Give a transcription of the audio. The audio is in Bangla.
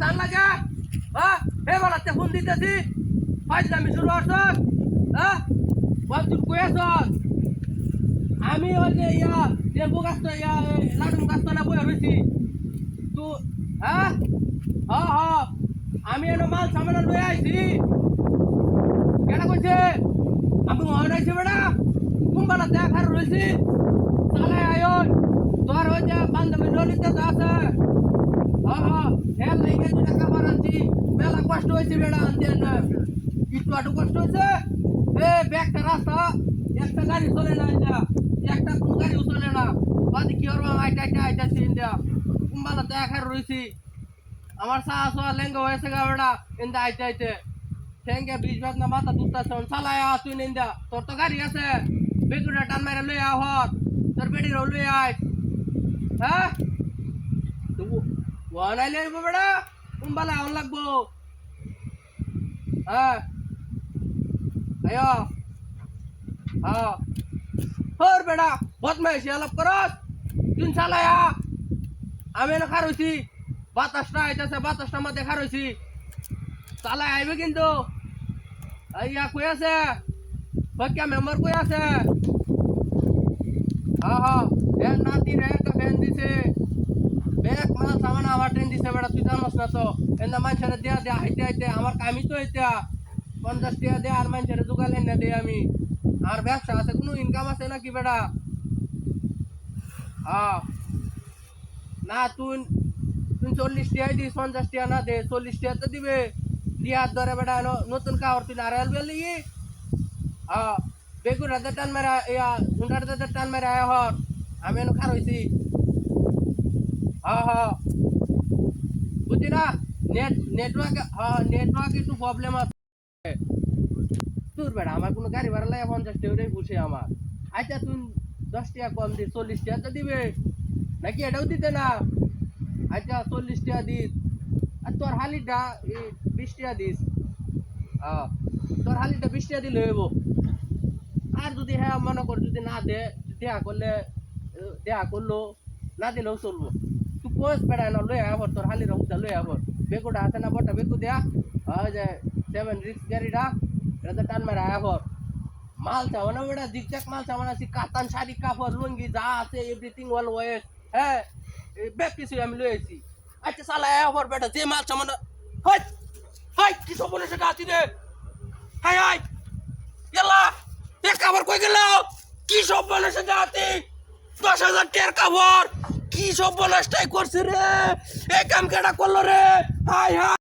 জান লাগে? হ্যাঁ হে বলাতে ফোন দিতেছি। ফাইজ আমি শুরু করছ হ্যাঁ বল, তুই কই আছ? আমি ওই যে ইয়া, লেবু গাছ তো, ইয়া লাডুম গাছ তো না বই রয়েছি তুই হ্যাঁ? হ্যাঁ হ্যাঁ। আমি এনে মাল সামান লই আইছি। কেন কইছে? আমি মহান আইছি বেড়া কুম্বালা দেখার রয়েছি তাহলে আয় তোর ওই যে বান্ধবী নদীতে তো আছে। মেলা কষ্ট হয়েছে বেড়া আনতে একটু আটু কষ্ট হয়েছে এ ব্যাগটা রাস্তা একটা গাড়ি চলে না এটা একটা কোন গাড়িও চলে না বাদ কি করব আইটা আইটা আইটাছি ইন্ডিয়া কুম্বালা দেখার রয়েছি আমার সাহস হওয়া লেঙ্গা হয়েছে গা বেড়া ইন্দা আইতে আইতে ঠেঙ্গে বিশ ভাগ না মাথা দুধতাছে চালায় তুই নিন্দা তোর তো গাড়ি আছে বেগুটা টান মারে লই আ হর তোর বেডির লই আয় হ্যাঁ? ওয়ান আইলে বেড়া? কুম্বালা আউন লাগবো। হ্যাঁ। আয়ো। হ্যাঁ। হর বেড়া, বদমাইশি আলাপ করস। তুই চালায়া আমি এনে খার হইছি। বাতাসটা আইতাছে, বাতাসটা মধ্যে খার হইছি। চালাই আইবে কিন্তু। ইয়া কই আছে? বাক্যা মেম্বার কই আছে? হ্যাঁ হ্যাঁ। এর নাতি রে, একটা ফ্যান দিছে। ব্যাগ মাল সামান আমার ট্রেন দিছে বেটা, তুই জানোস না তো এন্দা মানুষের দেয়া দেয়া, হাইতে হাইতে আমার কামি তো এটা পঞ্চাশ টাকা দে আর মানুষের জোগালেন না দে আমি। আর ব্যবসা আছে, কোনো ইনকাম আছে নাকি বেটা? হ্যাঁ না তুই তুই চল্লিশ টাকা দিস পঞ্চাশ টাকা না দে চল্লিশ টাকা তো দিবে। দিয়ার ধরে বেটা, ন- নতুন কাপড় তুই নারায়ণ বেলি হ্যাঁ বেগুন হাতে টান মেরা ইয়া হুন্ডার হাতে টান মেরা হর আমি এনে খার হইছি হ্যাঁ হ্যাঁ। বুঝছি না? নেট নেটওয়ার্ক হ্যাঁ নেটওয়ার্ক একটু তোর বেড়া, আমার কোনো গাড়ি ভাড়া লাগে পঞ্চাশ টাকা বসে আমার। আচ্ছা তুই দশ টাকা কম দিস চল্লিশ টাকা তো দিবে। নাকি এটাও দিতে না? আচ্ছা চল্লিশ টাকা দিস। আর তোর হালিটা বিশ টাকা দিস। হ্যাঁ তোর হালিটা বিশ টাকা দিলে হইব। আর যদি হ্যাঁ মনে কর যদি না দে, দেয়া করলে, দেয়া করল, না দিলেও চলবো। তুই কোচ বেড়ায় না লই আবার তোর হালির হুদা লই আবার বেকুটা আছে না বটা বেকু দেয়া ওই যে সেভেন রিক্স গাড়িটা এটা টান মেরা আবার মাল চাও না বেটা জিকচাক মাল চাও না সি কাতান শাড়ি কাপড় লুঙ্গি যা আছে এভরিথিং ওয়াল ওয়েস হ্যাঁ ব্যাগ কিছু আমি আইছি আচ্ছা সালা আবার বেটা যে মাল চাও না হাই হাই কি সব বলে সেটা আছি রে হাই হাই গেলা এ কাপড় কই গেল কি সব বলে সেটা আছি দশ হাজার টের কাপড় কি সব বলাসটাই করছে রে? এ কাম কেটা করল রে? High high